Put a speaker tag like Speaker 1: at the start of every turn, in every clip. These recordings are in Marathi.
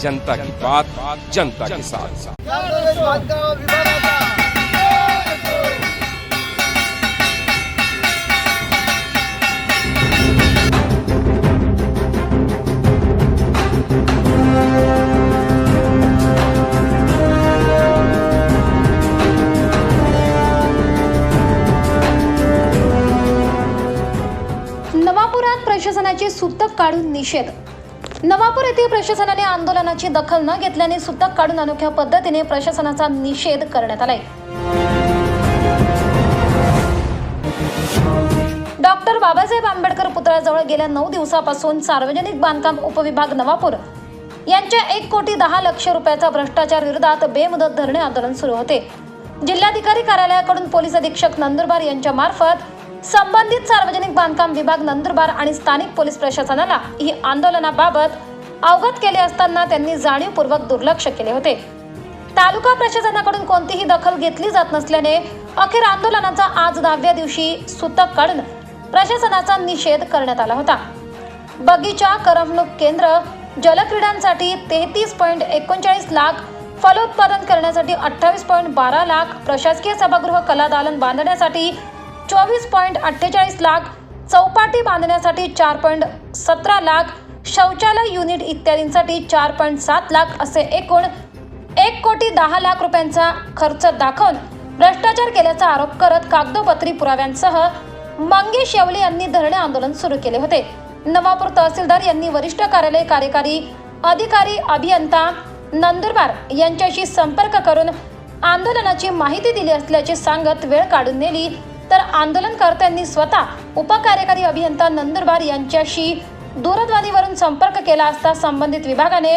Speaker 1: जनता की बात जनता के साथ।
Speaker 2: नवापुरात प्रशासनाची सुतक काढून निषेध नवापूर येथील प्रशासनाने आंदोलनाची दखल न घेतल्याने सुद्धा काढून अनोख्या पद्धतीने प्रशासनाचा निषेध करण्यात आलाय. डॉक्टर बाबासाहेब आंबेडकर पुतळ्याजवळ गेल्या नऊ दिवसापासून सार्वजनिक बांधकाम उपविभाग नवापूर. यांच्या एक कोटी दहा लक्ष रुपयाचा भ्रष्टाचार विरोधात बेमुदत धरणे आंदोलन सुरू होते. जिल्हाधिकारी कार्यालयाकडून पोलीस अधीक्षक नंदुरबार यांच्या मार्फत संबंधित सार्वजनिक बांधकाम विभाग नंदुरबार आणि स्थानिक पोलीस प्रशासनाला ही आंदोलनाबाबत अवगत केले असताना त्यांनी जाणीवपूर्वक दुर्लक्ष केले होते. तालुका प्रशासनाकडून कोणतीही दखल घेतली जात नसल्याने अखेर आंदोलनाचा आज दहाव्या दिवशी सुतक काढून प्रशासनाचा निषेध करण्यात आला होता. बगीचा करमणूक केंद्र जलक्रीडांसाठी तेहतीस पॉईंट एकोणचाळीस लाख फलोत्पादन करण्यासाठी अठ्ठावीस पॉईंट बारा लाख प्रशासकीय सभागृह कला दालन बांधण्यासाठी चोवीस पॉईंट अठ्ठेचाळीस लाख चौपाटी बांधण्यासाठी चार पॉईंट सतरा लाख शौचालय युनिट इत्यादींसाठी चार पॉईंट सात लाख असे एकूण एक कोटी दहा लाख रुपयांचा खर्च दाखवून भ्रष्टाचार केल्याचा आरोप करत कागदोपत्री पुराव्यांसह मंगेश येवले यांनी धरणे आंदोलन सुरू केले होते. नवापूर तहसीलदार यांनी वरिष्ठ कार्यालय कार्यकारी अधिकारी अभियंता नंदुरबार यांच्याशी संपर्क करून आंदोलनाची माहिती दिली असल्याचे सांगत वेळ काढून नेली. तर आंदोलनकर्त्यांनी स्वतः उपकार्यकारी अभियंता नंदुरबार यांच्याशी दूरध्वनीवरून संपर्क केला असता संबंधित विभागाने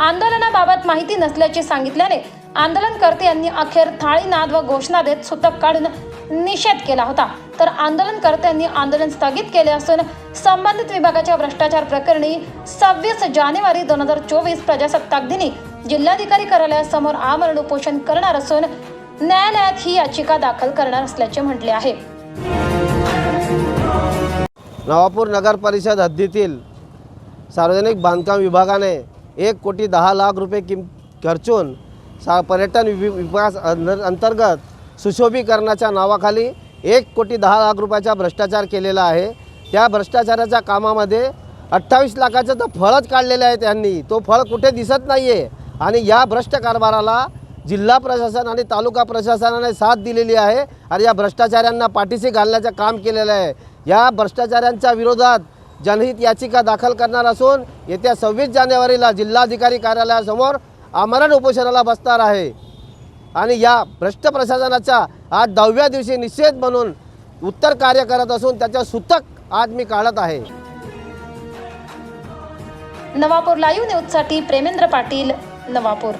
Speaker 2: आंदोलनाबाबत माहिती नसल्याचे सांगितल्याने आंदोलनकर्ते यांनी अखेर थाळीनाद व घोषणा देत सुतक काढून निषेध केला होता. तर आंदोलनकर्त्यांनी आंदोलन स्थगित केले असून संबंधित विभागाच्या भ्रष्टाचार प्रकरणी सव्वीस जानेवारी दोन हजार चोवीस प्रजासत्ताक दिनी जिल्हाधिकारी कार्यालयासमोर आमरण उपोषण करणार असून न्यायालयात ही याचिका दाखल करणार असल्याचे म्हटले आहे.
Speaker 3: नवापूर नगर परिषद हद्दीतील सार्वजनिक बांधकाम विभागाने एक कोटी दहा लाख रुपये किम खर्चून सा पर्यटन विकास अंतर्गत सुशोभीकरणाच्या नावाखाली एक कोटी दहा लाख रुपयाचा भ्रष्टाचार केलेला आहे. त्या भ्रष्टाचाराच्या कामामध्ये अठ्ठावीस लाखाचं तर फळच काढलेलं आहे त्यांनी तो फळ कुठे दिसत नाही आहे आणि या भ्रष्ट कारभाराला जिल्हा प्रशासन आणि तालुका प्रशासनाने साथ दिलेली आहे आणि या भ्रष्टाचाऱ्यांना पाठीशी घालण्याचं काम केलेलं आहे. या भ्रष्टाचाऱ्यांच्या विरोधात जनहित याचिका दाखल करणार असून येत्या सव्वीस जानेवारीला जिल्हाधिकारी कार्यालयासमोर आमरण उपोषणाला बसणार आहे. आणि या भ्रष्ट प्रशासनाच्या आज दहाव्या दिवशी निषेध म्हणून उत्तर कार्य करत असून त्याच्या सूतक आज मी काढत आहे.
Speaker 2: नवापूर लाईव्ह न्यूजसाठी प्रेमेंद्र पाटील नवापूर.